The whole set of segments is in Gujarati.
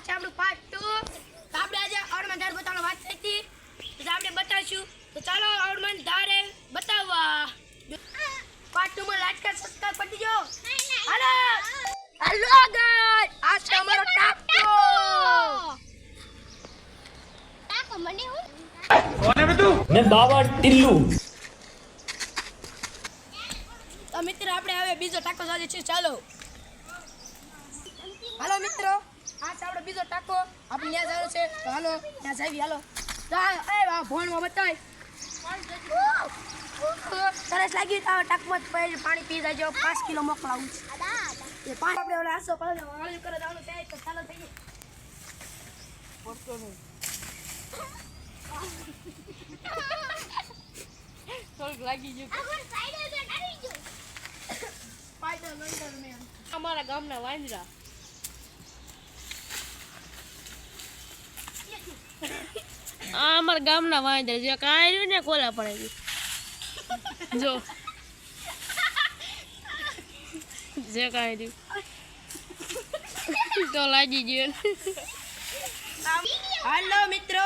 આ છે તો આપણે આજે અણમાં ધાર વાત થઈ હતી તો આપણે બતાવીશું. તો ચાલો અણમાં બતાવવા. પાર્ટ ટુ લાઈક કર સબસ્ક્રાઇબ કરી દીજો. હાલો. હાલો ગાઈસ આ છે અમારો ટાકો ટાકો મને હું? કોને બધું? ને બાવા ટિલ્લુ. તો આપણે હવે બીજો ટાકો સાથે છે ચાલો. હાલો મિત્રો. આ ચાવડો બીજો ટાકો આપણે ત્યાં જવાનું છે. તો હાલો ત્યાં જાવી હાલો. ભોણમાં બતાય. સરસ લાગ્યું તો ટાંકમાં પછી પાણી પી જાય પાંચ કિલો મોકલાવું છે. એ પાંચ આપણે ઓલા આસો પાડે વાળી કરે જવાનું છે તો ચાલો થઈ નહીં. થોડુંક લાગી ગયું. અમારા ગામના વાંદરા. આ અમારા ગામના વાંદર જે કાંઈ રહ્યું ને કોલા પડે જો. જે કાંઈ રહ્યું. તો લાગી ગયો હાલો મિત્રો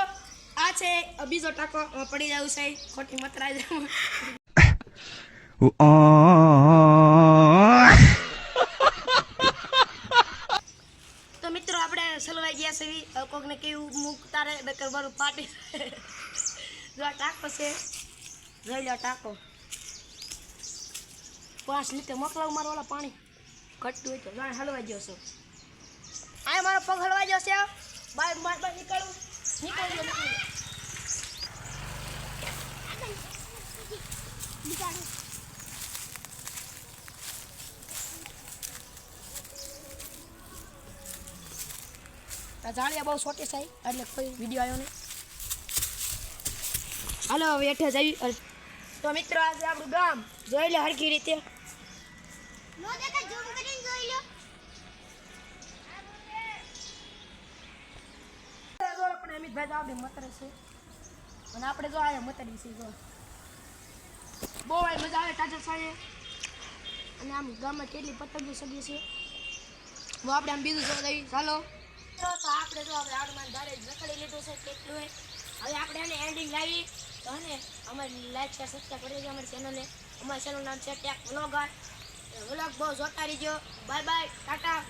આ છે બીજો ટાકો પડી રહ્યું છે. ખોટી મતરાઈ જવું તો મિત્રો આપણે સલવાઈ ગયા છે હવે મુખ તારે બેકર મારું પાટી જો ટાકો છે, જોઈ લો ટાંકો. પાંચ લીટર મોકલાવું મારું ઓલા પાણી. ઘટતું હોય તો જાણે હલવાઈ ગયો છો. આ મારો પગ હલવાઈ ગયો છે બાય બાય બાય નીકળું. નીકળી ગયો નીકળી ગયો બિચારો આ જાળિયા બહુ છોટી સાઈ એટલે કોઈ વીડિયો આવ્યો નહીં. હાલો હવે હેઠે જઈ તો મિત્રો આજે આપણું ગામ જોઈ લે હરખી રીતે. અમિતભાઈ તો આપણે મતરે છે. અને આપણે જો આયા મતરી છે જો. બહુ આવી મજા આવે તાજા સાંજે. અને આમ ગામમાં કેટલી પતંગો સગી છે. આપણે આમ બીજું જોવા જઈએ. ચાલો તો તો આપણે જો હવે આડમાં ધારે રખડી લીધું છે, કેટલું હોય હવે આપણે એને એન્ડિંગ લાવી. તો ને, અમારી લાઈક શેર સબસ્ક્રાઈબ કરી દેજો અમારી ચેનલને અમારી ચેનલનું નામ છે ટેક વ્લોગર વ્લોગ બહુ જોતા રહીજો. Bye bye tata.